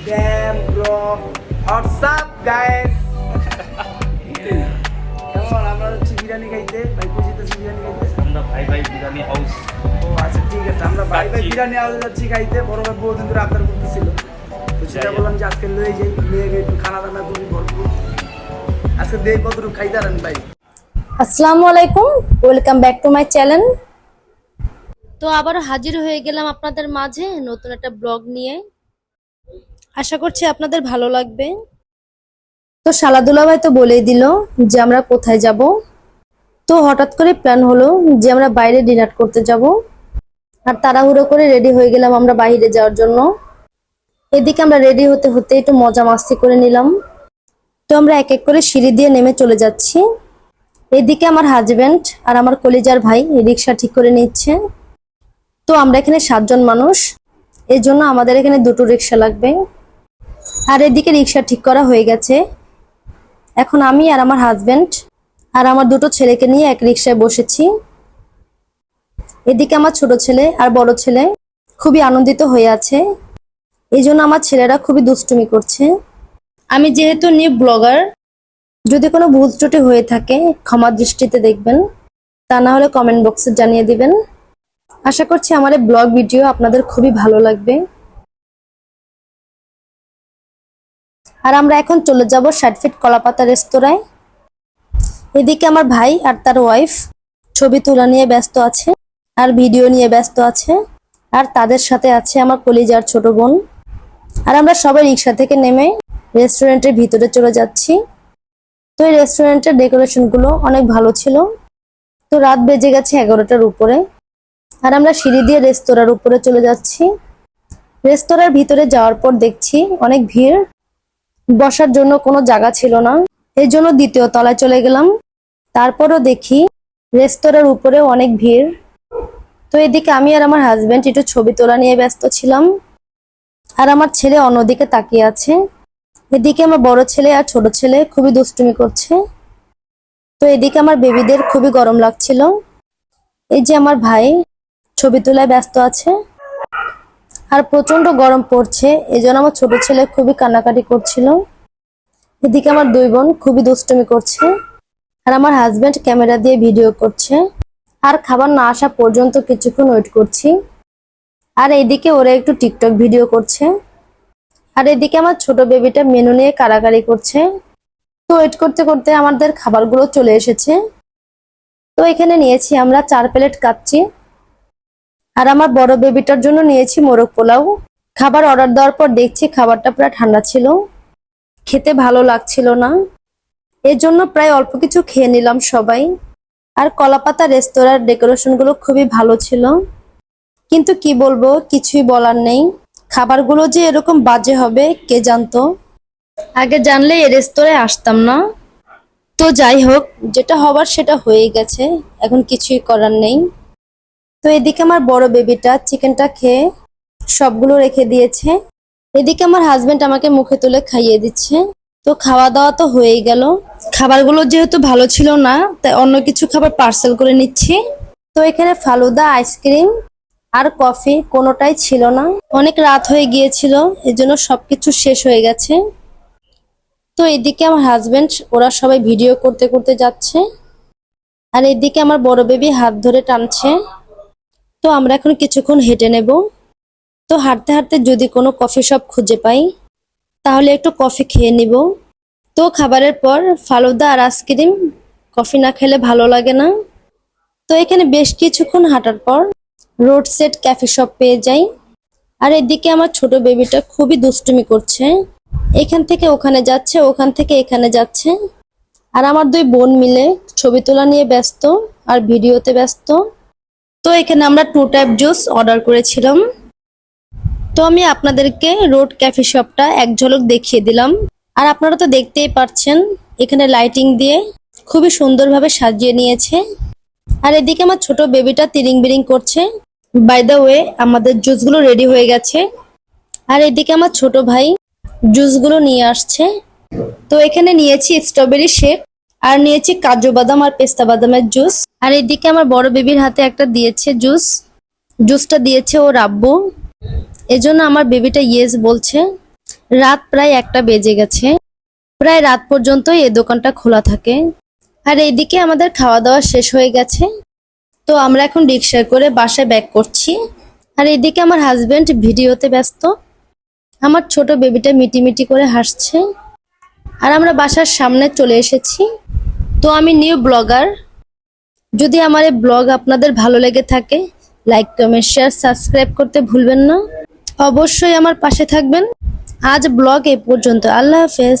damn bro. What's up guys? কেমন আমরা হচ্ছে বিরিয়ানি খাইতে। ভাই বুঝিতেছি বিরিয়ানি খাইতে? আমরা ভাই ভাই বিরিয়ানি হাউস ও আচ্ছা ঠিক আছে আমরা ভাই ভাই বিরিয়ানি আউলে যাচ্ছি খাইতে। বড় ভাই বহুদিন ধরে আবদার করতেছিল। তো সেটা বললাম যে আজকে লয়ে যাই মেয়েকে একটু খানা দানা করি ভরপুর। আজকে দেখ কতটুকু খাইতারেন ভাই? আসসালামু আলাইকুম welcome back to my channel. তো আবার হাজির হয়ে গেলাম আপনাদের মাঝে নতুন একটা ব্লগ নিয়ে। আশা করছি আপনাদের ভালো লাগবে। তো সালাদুলা ভাই তো বলেই দিল যে আমরা কোথায় যাব। তো হঠাৎ করে প্ল্যান হলো যে আমরা বাইরে ডিনার করতে যাব। আর তাড়াহুড়ো করে রেডি হয়ে গেলাম আমরা বাইরে যাওয়ার জন্য। এদিকে আমরা রেডি হতে হতে একটু মজা মাস্তি করে নিলাম। তো আমরা এক এক করে সিঁড়ি দিয়ে নেমে চলে যাচ্ছি। এদিকে আমার হাজব্যান্ড আর আমার কলিজার ভাই রিক্সা ঠিক করে নিচ্ছে। তো আমরা এখানে সাতজন মানুষ। এই জন্য আমাদের এখানে দুটো রিক্সা লাগবে। আর এদিকে রিক্সা ঠিক করা হয়ে গেছে। এখন আমি আর আমার হাজবেন্ড আর আমার দুটো ছেলেকে নিয়ে এক রিক্সায় বসেছি। এদিকে আমার ছোট ছেলে আর বড় ছেলে খুবই আনন্দিত হয়ে আছে। এই জন্য আমার ছেলেরা খুবই দুষ্টুমি করছে। আমি যেহেতু নিউ ব্লগার যদি কোনো ভুল ত্রুটি হয়ে থাকে, ক্ষমা দৃষ্টিতে দেখবেন। তা না হলে কমেন্ট বক্সে জানিয়ে দিবেন। আশা করছি আমার এই ব্লগ ভিডিও আপনাদের খুবই ভালো লাগবে। আর আমরা এখন চলে যাব ষাট ফিট কলাপাতা রেস্তোরাঁয়। এদিকে আমার ভাই আর তার ওয়াইফ ছবি তোলা নিয়ে ব্যস্ত আছে আর ভিডিও নিয়ে ব্যস্ত আছে আর তাদের সাথে আছে আমার কলিজার ছোট বোন। আর আমরা সবাই রিক্সা থেকে নেমে রেস্টুরেন্টের ভিতরে চলে যাচ্ছি। তো এই রেস্টুরেন্টের ডেকোরেশনগুলো অনেক ভালো ছিল। তো রাত বেজে গেছে এগারোটার উপরে। আর আমরা সিঁড়ি দিয়ে রেস্তোরাঁর উপরে চলে যাচ্ছি। রেস্তোরাঁর ভিতরে যাওয়ার পর দেখছি অনেক ভিড়। বসার জন্য কোনো জায়গা ছিল না। এই জন্য দ্বিতীয় তলায় চলে গেলাম। তারপরও দেখি রেস্তোরাঁর উপরে অনেক ভিড়। তো এদিকে আমি আর আমার হাজব্যান্ড একটু ছবি তোলা নিয়ে ব্যস্ত ছিলাম। আর আমার ছেলে অন্যদিকে তাকিয়ে আছে। এদিকে আমার বড় ছেলে আর ছোট ছেলে খুবই দুষ্টুমি করছে। তো এদিকে আমার বেবিদের খুবই গরম লাগছিল। এই যে আমার ভাই ছবি তোলায় ব্যস্ত আছে। আর প্রচণ্ড গরম পড়ছে। এই জন্য আমার ছোট ছেলে খুবই কান্নাকাটি করছিল। এদিকে আমার দুই বোন খুবই দুষ্টুমি করছে। আর আমার হাজবেন্ড ক্যামেরা দিয়ে ভিডিও করছে। আর খাবার না আসা পর্যন্ত কিছুক্ষণ ওয়েট করছি। আর এইদিকে ওরা একটু টিকটক ভিডিও করছে। আর এদিকে আমার ছোট বেবিটা মেনু নিয়ে কারাকারি করছে। তো ওয়েট করতে করতে আমাদের খাবারগুলো চলে এসেছে। তো এখানে নিয়েছি আমরা চার প্লেট কাচ্চি। আর আমার বড় বেবিটার জন্য নিয়েছি মোরগ পোলাও। খাবার অর্ডার দেওয়ার পর দেখছি খাবারটা প্রায় ঠান্ডা ছিল। খেতে ভালো লাগছিল না। এর জন্য প্রায় অল্প কিছু খেয়ে নিলাম সবাই। আর কলাপাতা রেস্তোরাঁর ডেকোরেশনগুলো খুবই ভালো ছিল। কিন্তু কি বলব, কিছুই বলার নেই। খাবারগুলো যে এরকম বাজে হবে, কে জানতো? আগে জানলে এ রেস্তোরাঁয় আসতাম না। তো যাই হোক, যেটা হবার সেটা হয়ে গেছে। এখন কিছুই করার নেই। তো এদিকে আমার বড় বেবিটা চিকেনটা খেয়ে সবগুলো রেখে দিয়েছে। এদিকে আমার হাজবেন্ড আমাকে মুখে তুলে খাইয়ে দিচ্ছে। তো খাওয়া দাওয়া তো হয়েই গেল। খাবারগুলো যেহেতু ভালো ছিল না, তাই অন্য কিছু খাবার পার্সেল করে নিচ্ছি। তো এখানে ফালুদা আইসক্রিম আর কফি কোনোটাই ছিল না। অনেক রাত হয়ে গিয়েছিল, এজন্য সবকিছু শেষ হয়ে গেছে। তো এদিকে আমার হাজবেন্ড ওরা সবাই ভিডিও করতে করতে যাচ্ছে। আর এদিকে আমার বড় বেবি হাত ধরে টানছে। তো আমরা এখন কিছুক্ষণ হেঁটে নেব। তো হাঁটতে হাঁটতে যদি কোনো কফি শপ খুঁজে পাই, তাহলে একটু কফি খেয়ে নিব। তো খাবারের পর ফালুদা আর আইসক্রিম কফি না খেলে ভালো লাগে না। তো এখানে বেশ কিছুক্ষণ হাঁটার পর রোড সেট ক্যাফে শপ পেয়ে যাই। আর এদিকে আমার ছোট বেবিটা খুবই দুষ্টুমি করছে। এখান থেকে ওখানে যাচ্ছে, ওখান থেকে এখানে যাচ্ছে। আর আমার দুই বোন মিলে ছবি তোলা নিয়ে ব্যস্ত আর ভিডিওতে ব্যস্ত। তো এখানে আমরা টু টাইপ জুস অর্ডার করেছিলাম। তো আমি আপনাদেরকে রোড ক্যাফে শপটা এক ঝলক দেখিয়ে দিলাম। আর আপনারা তো দেখতেই পাচ্ছেন, এখানে লাইটিং দিয়ে খুবই সুন্দরভাবে সাজিয়ে নিয়েছে। আর এদিকে আমার ছোট বেবিটা তিরিং বিরিং করছে। বাই দ্য ওয়ে আমাদের জুসগুলো রেডি হয়ে গেছে। আর এদিকে আমার ছোট ভাই জুসগুলো নিয়ে আসছে। তো এখানে নিয়েছি স্ট্রবেরি শেক আর নিয়েছি কাজু বাদাম আর পেস্তা বাদামের জুস। আর এদিকে আমার বড় বেবির হাতে একটা দিয়েছে জুস। জুসটা দিয়েছে ও রাব্বু এজন্য আমার বেবিটা ইয়েস বলছে। রাত প্রায় একটা বেজে গেছে। প্রায় রাত পর্যন্ত এই দোকানটা খোলা থাকে। আর এইদিকে আমাদের খাওয়া দাওয়া শেষ হয়ে গেছে। তো আমরা এখন রিক্সায় করে বাসায় ব্যাক করছি। আর এইদিকে আমার হাজবেন্ড ভিডিওতে ব্যস্ত। আমার ছোট বেবিটা মিটিমিটি করে হাসছে। আর আমরা বাসার সামনে চলে এসেছি। তো আমি নিউ ব্লগার। যদি আমার এই ব্লগ আপনাদের ভালো লেগে থাকে, লাইক, কমেন্ট, শেয়ার, সাবস্ক্রাইব করতে ভুলবেন না। অবশ্যই আমার পাশে থাকবেন। আজ ব্লগ এ পর্যন্ত। আল্লাহ হাফেজ।